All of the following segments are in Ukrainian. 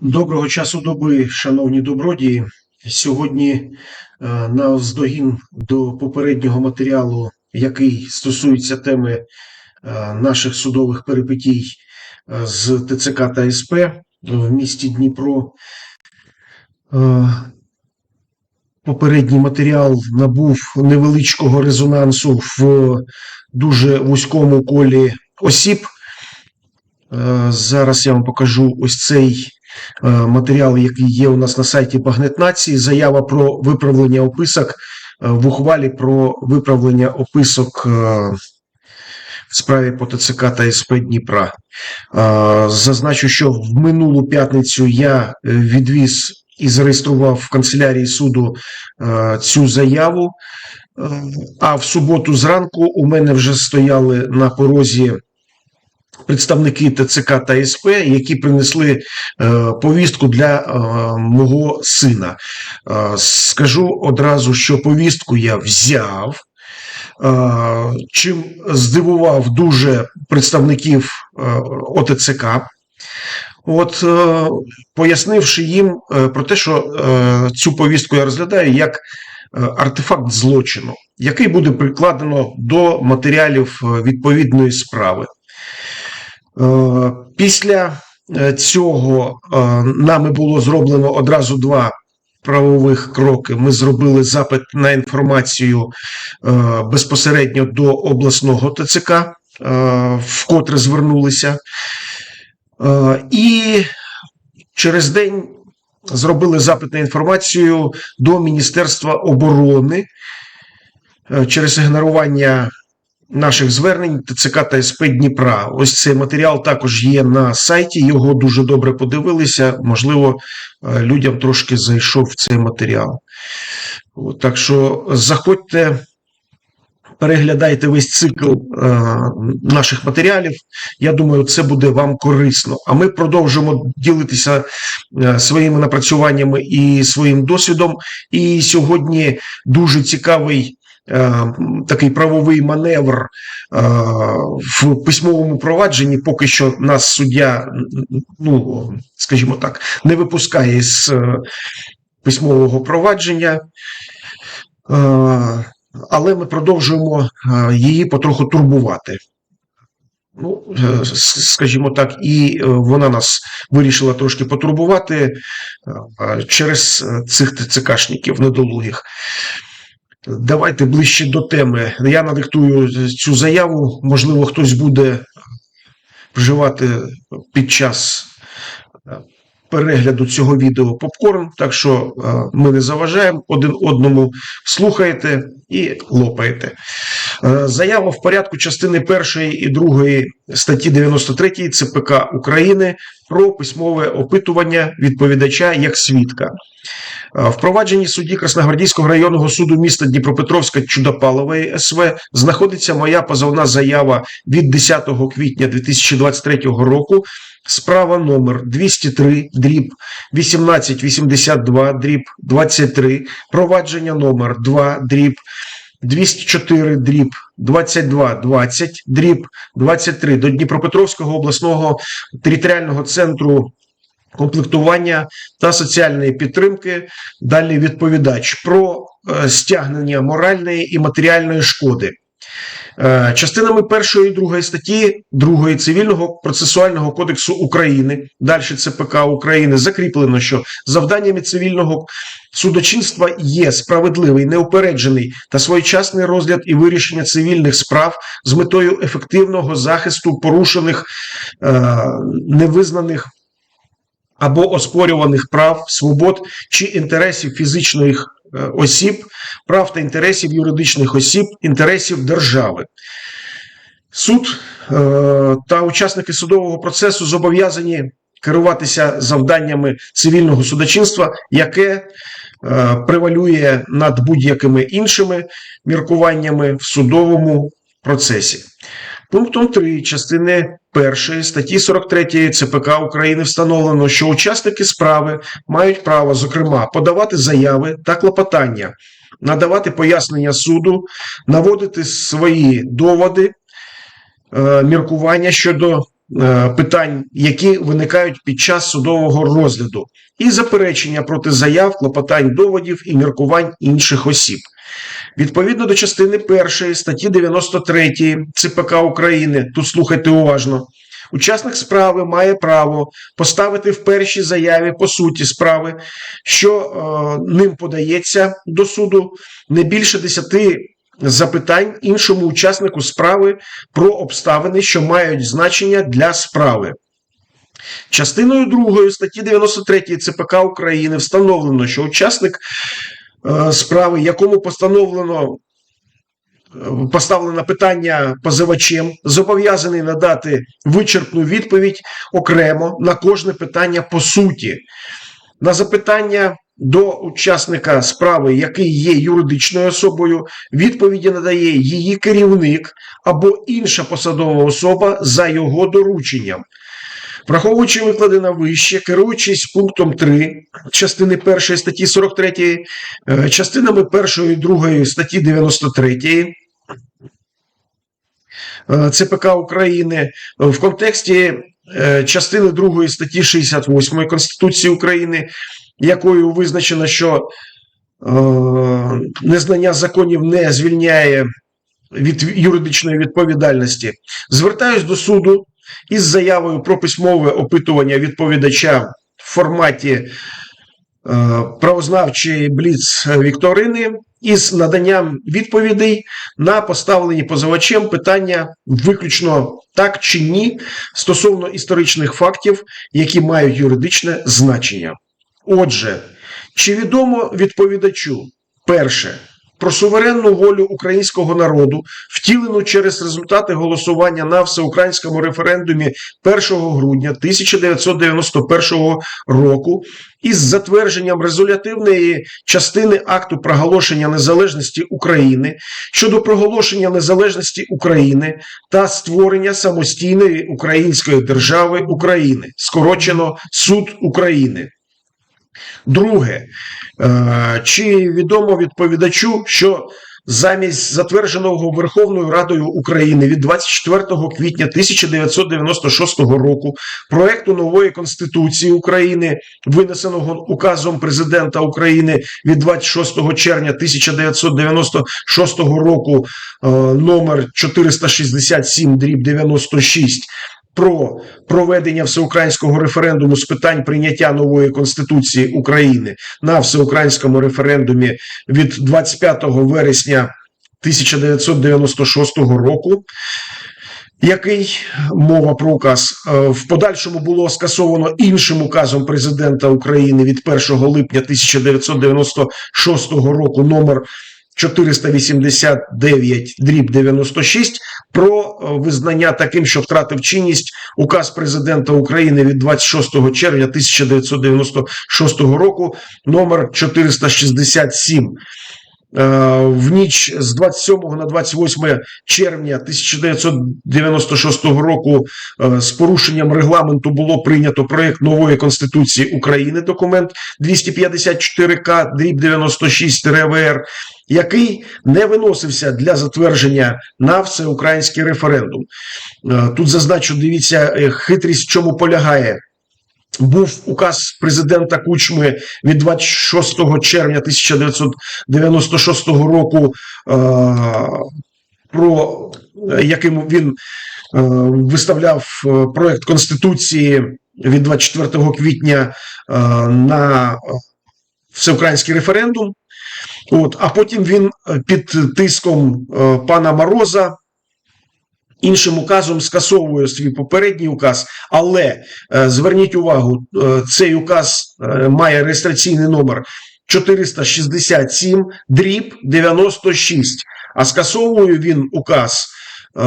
Доброго часу доби, шановні добродії. Сьогодні е, на здогін до попереднього матеріалу, який стосується теми е, наших судових перипетій е, з ТЦК та СП в місті Дніпро. Попередній матеріал набув невеличкого резонансу в дуже вузькому колі осіб. Е, Зараз я вам покажу ось цей е, матеріал, який є у нас на сайті Багнет Нації. Заява про виправлення описок е, в ухвалі про виправлення описок в справі по ТЦК та СП Дніпра. Зазначу, що в минулу п'ятницю я відвіз і зареєстрував в канцелярії суду цю заяву. А в суботу зранку у мене вже стояли на порозі представники ТЦК та СП, які принесли е, повістку для е, мого сина. Е, скажу одразу, що повістку я взяв. Чим здивував дуже представників ОТЦК, от пояснивши їм про те, що цю повістку я розглядаю як артефакт злочину, який буде прикладено до матеріалів відповідної справи. Е, Після е, цього е, нами було зроблено одразу два правових кроки. Ми зробили запит на інформацію безпосередньо до обласного ТЦК, вкотре звернулися. І через день зробили запит на інформацію до Міністерства оборони через ігнорування наших звернень ТЦК та СП Дніпра. Ось цей матеріал також є на сайті. Його дуже добре подивилися. Можливо, е, людям трошки зайшов цей матеріал. Так що заходьте. Переглядайте весь цикл е, наших матеріалів. Я думаю, це буде вам корисно. А ми продовжимо ділитися е, своїми напрацюваннями і своїм досвідом. І сьогодні дуже цікавий такий правовий маневр е, в письмовому провадженні. Поки що нас суддя, ну скажімо так, не випускає з е, письмового провадження. Е, але ми продовжуємо е, її потроху турбувати. Ну, е, скажімо так, і е, вона нас вирішила трошки потурбувати е, е, через е, цих ТЦКшників недолугих. Давайте ближче до теми. Я надиктую цю заяву. Можливо, хтось буде вживати під час е, перегляду цього відео попкорн. Так що е, ми не заважаємо один одному, слухаєте і лопаєте. Е, Заява в порядку частини першої і другої статті 93 ЦПК України про письмове опитування відповідача як свідка. Е, В провадженні судді Красногвардійського районного суду міста Дніпропетровська Чудопалової СВ знаходиться моя позовна заява від 10 квітня 2023 року. Справа номер 203 дріб 1882 дріб 23, провадження номер 2 дріб 204 дріб 2220 дріб 23 до Дніпропетровського обласного територіального центру комплектування та соціальної підтримки. Далі відповідач про е, стягнення моральної і матеріальної шкоди. Е, Частинами першої і другої статті другої цивільного процесуального кодексу України, далі ЦПК України, закріплено, що завданнями цивільного судочинства є справедливий, неупереджений та своєчасний розгляд і вирішення цивільних справ з метою ефективного захисту порушених е, невизнаних або оспорюваних прав, свобод чи інтересів фізичних осіб, прав та інтересів юридичних осіб, інтересів держави. Суд е, та учасники судового процесу зобов'язані керуватися завданнями цивільного судочинства, яке е, превалює над будь-якими іншими міркуваннями в судовому процесі. Пунктом 3 частини 1 статті 43 ЦПК України встановлено, що учасники справи мають право, зокрема, подавати заяви та клопотання, надавати пояснення суду, наводити свої доводи, е, міркування щодо е, питань, які виникають під час судового розгляду, і заперечення проти заяв, клопотань доводів і міркувань інших осіб. Відповідно до частини 1 статті 93 ЦПК України, тут слухайте уважно, учасник справи має право поставити в першій заяві по суті справи, що е, ним подається до суду, не більше 10 запитань іншому учаснику справи про обставини, що мають значення для справи. Частиною 2 статті 93 ЦПК України встановлено, що учасник справи, якому постановлено е, поставлено питання позивачем, зобов'язаний надати вичерпну відповідь окремо на кожне питання по суті. На запитання до учасника справи, який є юридичною особою, відповіді надає її керівник або інша посадова особа за його дорученням. Враховуючи викладене вище, керуючись пунктом 3 частини 1 статті 43, е, частинами 1 і 2 статті 93 е, ЦПК України в контексті е, частини 2 статті 68 Конституції України, якою визначено, що незнання законів не звільняє від юридичної відповідальності, звертаюсь до суду із заявою про письмове опитування відповідача в форматі е, правознавчої бліц Вікторини із наданням відповідей на поставлені позивачем питання виключно так чи ні стосовно історичних фактів, які мають юридичне значення. Отже, чи відомо відповідачу перше про суверенну волю українського народу, втілену через результати голосування на всеукраїнському референдумі 1 грудня 1991 року із затвердженням резолютивної частини акту проголошення незалежності України щодо проголошення незалежності України та створення самостійної української держави України, скорочено Суд України. Друге, е, чи відомо відповідачу, що замість затвердженого Верховною Радою України від 24 квітня 1996 року проекту нової Конституції України, винесеного указом президента України від 26 червня 1996 року, е, номер 467 дріб 96, про проведення всеукраїнського референдуму з питань прийняття нової конституції України на всеукраїнському референдумі від 25 вересня 1996 року. Який мова про указ е, в подальшому було скасовано іншим указом президента України від 1 липня 1996 року номер 489 дріб 96 про е, визнання таким, що втратив чинність указ президента України від 26 червня 1996 року номер 467. Е, В ніч з 27 на 28 червня 1996 року е, з порушенням регламенту було прийнято проект нової конституції України, документ 254К дріб 96 РВР, який не виносився для затвердження на всеукраїнський референдум. Е, Тут зазначу, дивіться, е, хитрість в чому полягає. Був указ президента Кучми від 26 червня 1996 року, е, про яким він виставляв проект конституції від 24 квітня на всеукраїнський референдум. От, а потім він е, під тиском е, пана Мороза іншим указом скасовує свій попередній указ, але е, зверніть увагу, цей указ має реєстраційний номер 467 дріб 96, а скасовує він указ е,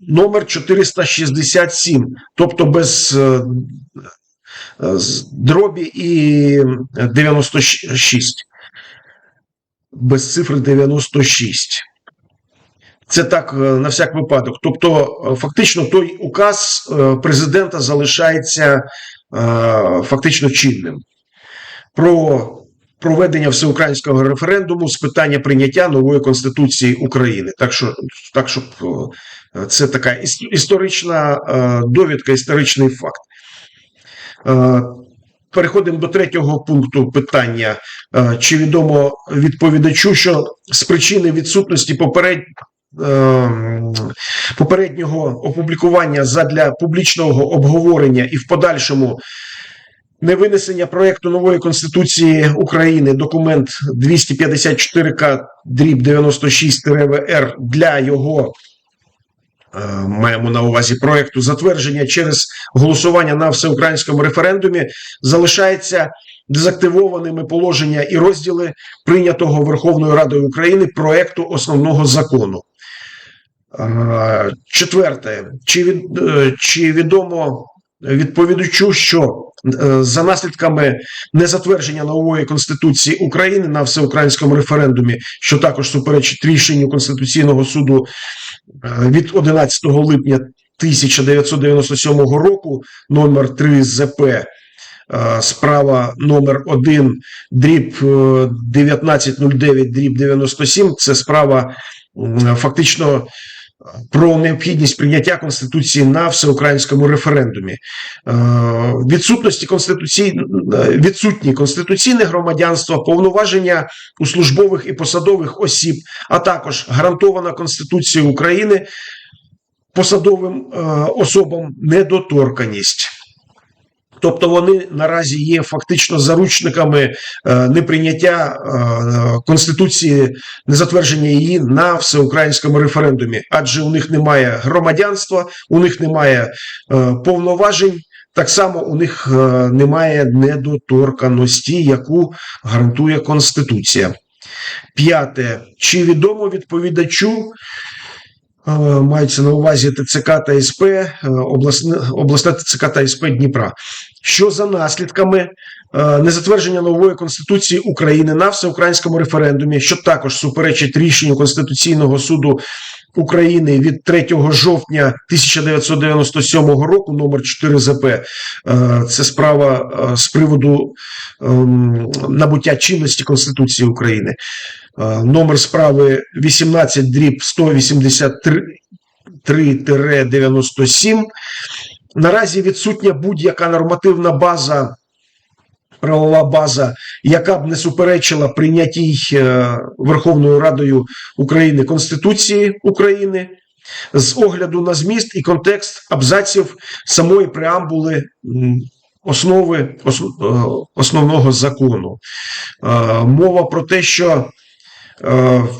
номер 467, тобто без дробі і 96 без цифри 96. Це так е, на всяк випадок. Тобто, е, фактично, той указ е, президента залишається фактично чинним. Про проведення всеукраїнського референдуму з питання прийняття нової конституції України. Так що, так що е, це така історична довідка, історичний факт. Переходимо до третього пункту питання. Е, Чи відомо відповідачу, що з причини відсутності поперед... е, попереднього опублікування задля публічного обговорення і в подальшому невинесення проекту нової Конституції України документ 254К дріб 96 ВР для його маємо на увазі проекту затвердження через голосування на всеукраїнському референдумі залишається дезактивованими положення і розділи прийнятого Верховною Радою України проекту основного закону. Е, Четверте, чи, від, е, чи відомо відповідачу, що е, за наслідками незатвердження нової конституції України на всеукраїнському референдумі, що також суперечить рішенню Конституційного суду е, від 11 липня 1997 року, номер 3 ЗП, е, справа номер 1 дріб е, 1909 дріб 97, це справа фактично про необхідність прийняття конституції на всеукраїнському референдумі. Е, Відсутності конституцій... е, відсутні конституційне громадянство, повноваження у службових і посадових осіб, а також гарантована Конституцією України посадовим е, особам недоторканість. Тобто вони наразі є фактично заручниками е, неприйняття е, конституції, незатвердження її на всеукраїнському референдумі, адже у них немає громадянства, у них немає е, повноважень. Так само у них немає недоторканості, яку гарантує Конституція. П'яте. Чи відомо відповідачу, мається на увазі ТЦК та СП, е, обласне, обласне ТЦК та СП Дніпра, що за наслідками е, незатвердження нової Конституції України на всеукраїнському референдумі, що також суперечить рішенню Конституційного суду України від 3 жовтня 1997 року, номер 4 ЗП. Е, Це справа е, з приводу ем, набуття чинності Конституції України. Е, Номер справи 18 дріб 183-97. Наразі відсутня будь-яка нормативна база, правова база, яка б не суперечила прийняттій е, Верховною Радою України Конституції України з огляду на зміст і контекст абзаців самої преамбули основи е, основного закону. Е, Мова про те, що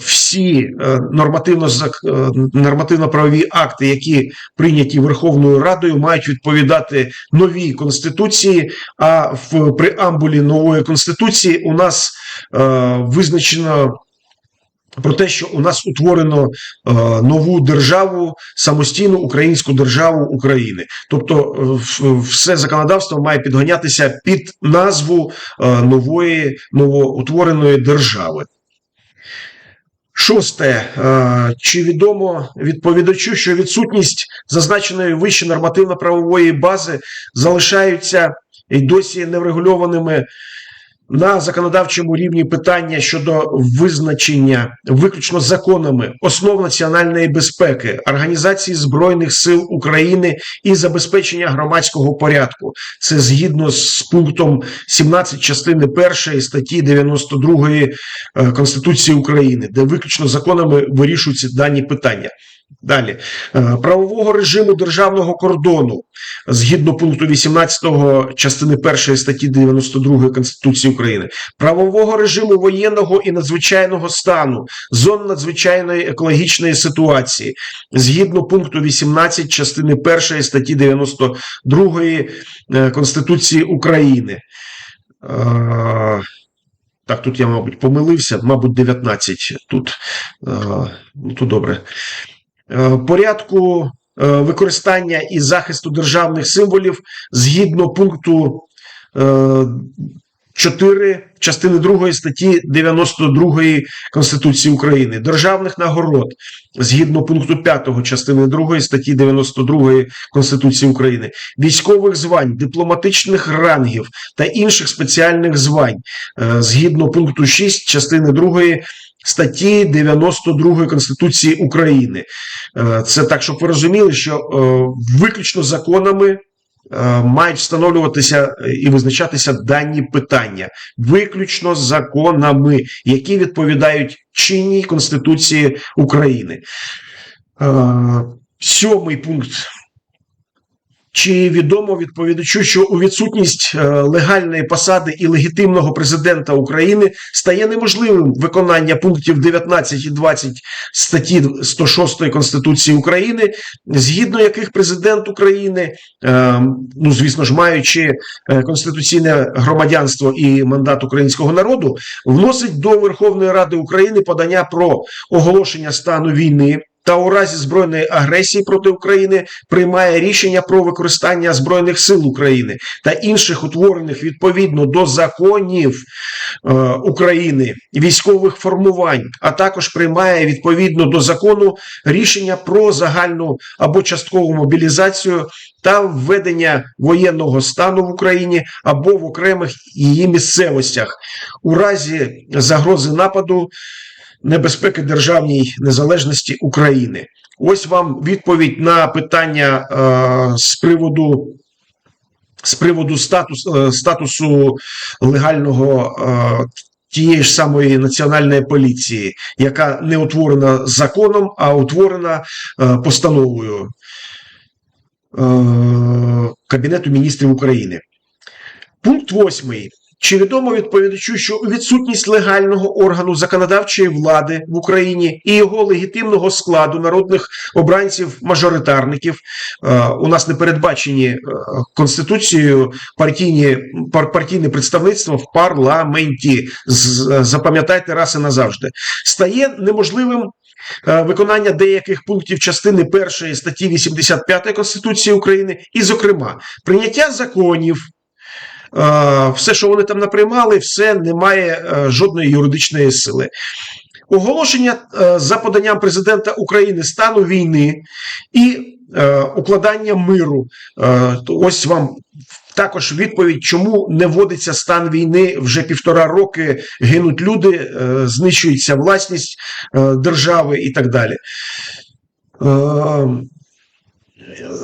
всі е, нормативно зак- е, нормативно-правові акти, які прийняті Верховною Радою, мають відповідати новій конституції. А в преамбулі нової конституції у нас е, визначено. Про те, що у нас утворено е, нову державу, самостійну українську державу України, тобто е, в- все законодавство має підганятися під назву е, нової новоутвореної держави. Шосте. Е, Чи відомо відповідачу, що відсутність зазначеної вище нормативно-правової бази залишаються і досі неврегульованими на законодавчому рівні питання щодо визначення виключно законами основ національної безпеки, організації Збройних сил України і забезпечення громадського порядку. Це згідно з пунктом 17 частини 1 статті 92 е, Конституції України, де виключно законами вирішуються дані питання. Далі Е, правового режиму державного кордону згідно пункту 18 частини 1 статті 92 Конституції України, правового режиму воєнного і надзвичайного стану, зон надзвичайної екологічної ситуації згідно пункту 18 частини 1 статті 92 е, Конституції України. Е, Так, тут я, мабуть, помилився, мабуть, 19 тут. Ну, то добре. Е, Порядку е, використання і захисту державних символів згідно пункту е, 4 частини 2 статті 92 Конституції України, державних нагород згідно пункту 5 частини 2 статті 92 Конституції України, військових звань, дипломатичних рангів та інших спеціальних звань е, згідно пункту 6 частини 2 статті 92 Конституції України. Е, Це так, щоб ви розуміли, що е, виключно законами е, мають встановлюватися і визначатися дані питання, виключно законами, які відповідають чинній Конституції України. Сьомий пункт. Чи відомо відповідачу, що у відсутність е, легальної посади і легітимного президента України стає неможливим виконання пунктів 19 і 20 статті 106 Конституції України, згідно яких президент України, е, ну звісно ж, маючи е, конституційне громадянство і мандат українського народу, вносить до Верховної Ради України подання про оголошення стану війни. Та у разі збройної агресії проти України приймає рішення про використання збройних сил України та інших утворених відповідно до законів е, України військових формувань, а також приймає відповідно до закону рішення про загальну або часткову мобілізацію та введення воєнного стану в Україні або в окремих її місцевостях. У разі загрози нападу небезпеки державній незалежності України. Ось вам відповідь на питання е, з приводу. З приводу статус, е, статусу легального е, тієї ж самої національної поліції, яка не утворена законом, а утворена е, постановою Кабінету міністрів України. Пункт 8. Чи відомо відповідачу, що відсутність легального органу законодавчої влади в Україні і його легітимного складу народних обранців-мажоритарників е, у нас не передбачені е, конституцією партійні пар- партійне представництво в парламенті. Запам'ятайте раз і назавжди, стає неможливим. е, Виконання деяких пунктів частини першої статті 85 Конституції України, і, зокрема, прийняття законів, Е, все, що вони там наприймали, все не має е, жодної юридичної сили. Оголошення е, за поданням президента України стану війни і е, укладання миру. Ось вам також відповідь, чому не вводиться стан війни вже півтора роки, гинуть люди, знищується власність держави і так далі.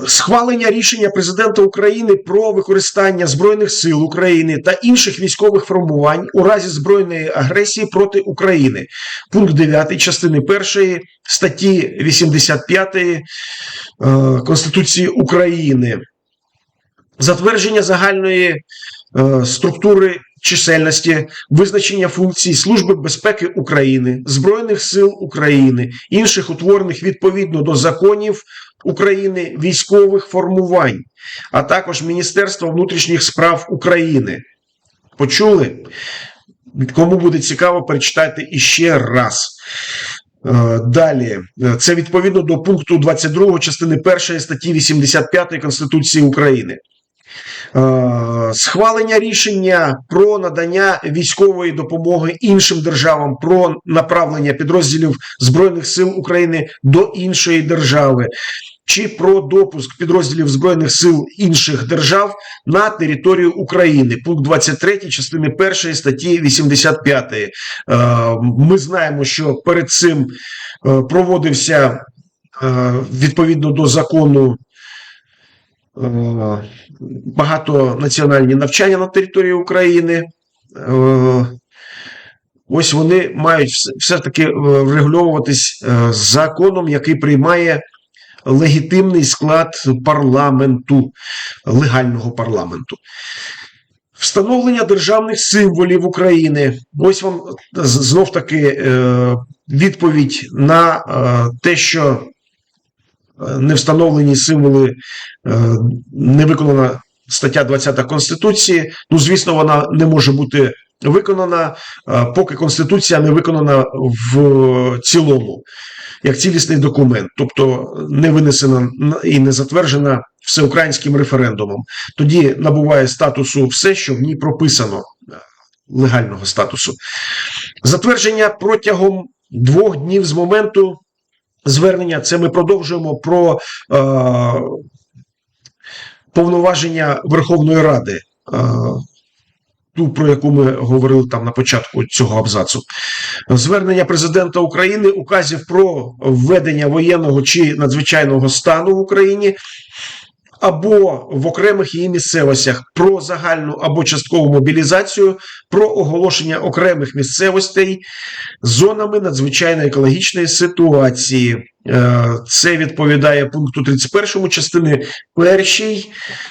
Схвалення рішення президента України про використання збройних сил України та інших військових формувань у разі збройної агресії проти України. Пункт 9 частини 1 статті 85 е, Конституції України. Затвердження загальної е, структури чисельності, визначення функцій Служби безпеки України, Збройних сил України, інших утворених відповідно до законів України військових формувань, а також Міністерства внутрішніх справ України. Почули? Кому буде цікаво, перечитайте іще раз. Е, Далі, це відповідно до пункту 22 частини 1 статті 85 Конституції України. Е, Схвалення рішення про надання військової допомоги іншим державам, про направлення підрозділів Збройних сил України до іншої держави, чи про допуск підрозділів Збройних сил інших держав на територію України. Пункт 23 частини 1 статті 85. Е, Ми знаємо, що перед цим е, проводився відповідно до закону. Е, Багатонаціональні навчання на території України. Е, Ось вони мають все ж таки е, врегульовуватись законом, який приймає легітимний склад парламенту, легального парламенту. Встановлення державних символів України. Ось вам знов таки відповідь на те, що не встановлені символи, е, не виконана стаття 20 Конституції. Ну, звісно, вона не може бути виконана, е, поки Конституція не виконана в цілому, як цілісний документ, тобто не винесена і не затверджена всеукраїнським референдумом. Тоді набуває статусу все, що в ній прописано. легального статусу. Затвердження протягом двох днів з моменту звернення. Це ми продовжуємо про е, повноваження Верховної Ради. Е, ту, про яку ми говорили там на початку цього абзацу. Звернення президента України, указів про введення воєнного чи надзвичайного стану в Україні, або в окремих її місцевостях про загальну або часткову мобілізацію, про оголошення окремих місцевостей зонами надзвичайної екологічної ситуації. Е, Це відповідає пункту 31 частини 1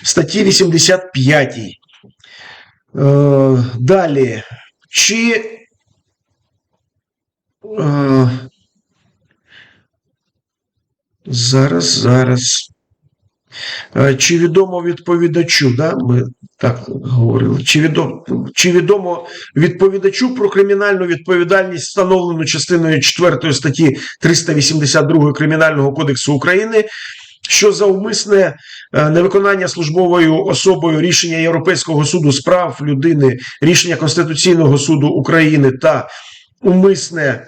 статті 85. Е, Далі. Чи е, зараз, зараз. Е, Чи відомо відповідачу, да? ми так говорили, чи відомо, чи відомо відповідачу про кримінальну відповідальність, встановлену частиною 4 статті 382 Кримінального кодексу України, що за умисне е, невиконання службовою особою рішення Європейського суду з прав людини, рішення Конституційного суду України та умисне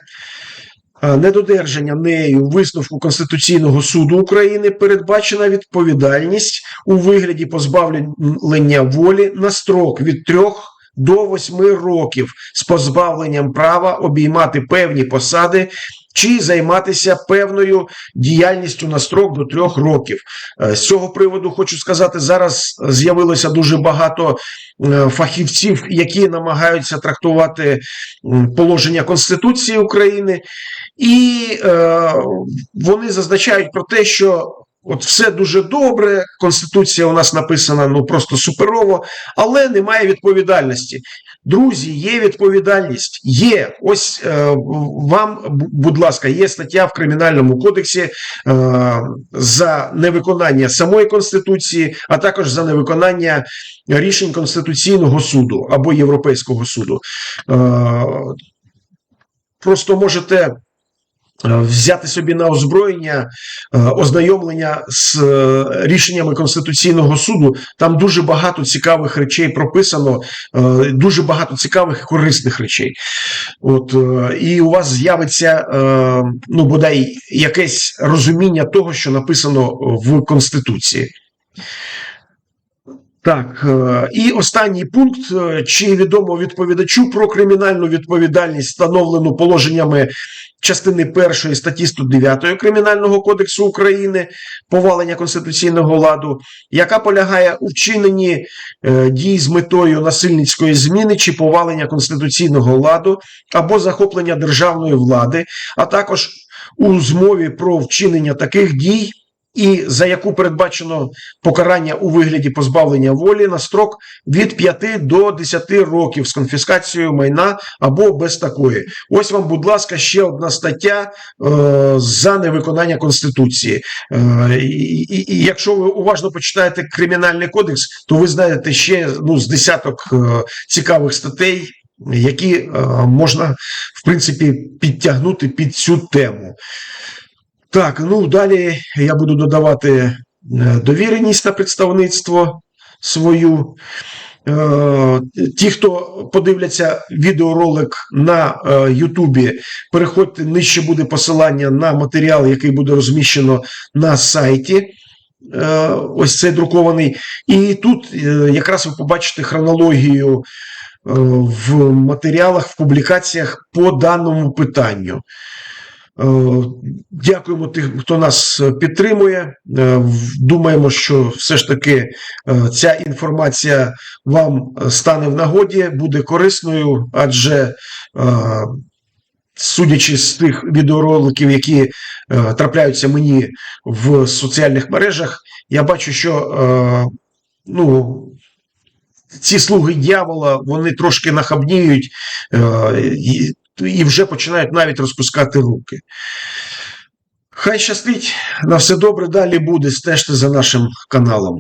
недодержання нею висновку Конституційного суду України передбачена відповідальність у вигляді позбавлення волі на строк від трьох. до восьми років з позбавленням права обіймати певні посади чи займатися певною діяльністю на строк до трьох років. Е, З цього приводу хочу сказати, зараз з'явилося дуже багато е, фахівців, які намагаються трактувати положення Конституції України, і е, вони зазначають про те, що. От все дуже добре, конституція у нас написана ну просто суперово, але немає відповідальності. Друзі, є відповідальність. Є. Ось е, вам, будь ласка, є стаття в кримінальному кодексі е, за невиконання самої конституції, а також за невиконання рішень Конституційного суду або Європейського суду. Е, просто можете. Е, Взяти собі на озброєння е, ознайомлення з е, рішеннями Конституційного суду. Там дуже багато цікавих речей прописано, дуже багато цікавих і корисних речей. От, і у вас з'явиться ну, бодай якесь розуміння того, що написано в Конституції. Так, і останній пункт: чи відомо відповідачу про кримінальну відповідальність, встановлену положеннями частини першої статті 109 Кримінального кодексу України, повалення конституційного ладу, яка полягає у вчиненні е, дій з метою насильницької зміни чи повалення конституційного ладу або захоплення державної влади, а також у змові про вчинення таких дій. І за яку передбачено покарання у вигляді позбавлення волі на строк від 5 до 10 років з конфіскацією майна або без такої. Ось вам, будь ласка, ще одна стаття е, за невиконання конституції. Е, і, і, і якщо ви уважно почитаєте кримінальний кодекс, то ви знаєте ще ну, з десяток е, цікавих статей. Які е, можна в принципі підтягнути під цю тему. Так, ну далі я буду додавати е, довіреність на представництво свою. Е, Ті, хто подивляться відеоролик на е, Ютубі, переходьте нижче буде посилання на матеріал, який буде розміщено на сайті. Ось цей друкований. І тут якраз ви побачите хронологію в матеріалах, в публікаціях по даному питанню. Е, Дякуємо тим, хто нас е, підтримує. Е, Думаємо, що все ж таки ця інформація вам стане в нагоді, буде корисною, адже судячи з тих відеороликів, які трапляються мені в соціальних мережах, я бачу, що ну, ці слуги дьявола вони трошки нахабніють і вже починають навіть розпускати руки. Хай щастить, на все добре, далі буде. Стежте за нашим каналом.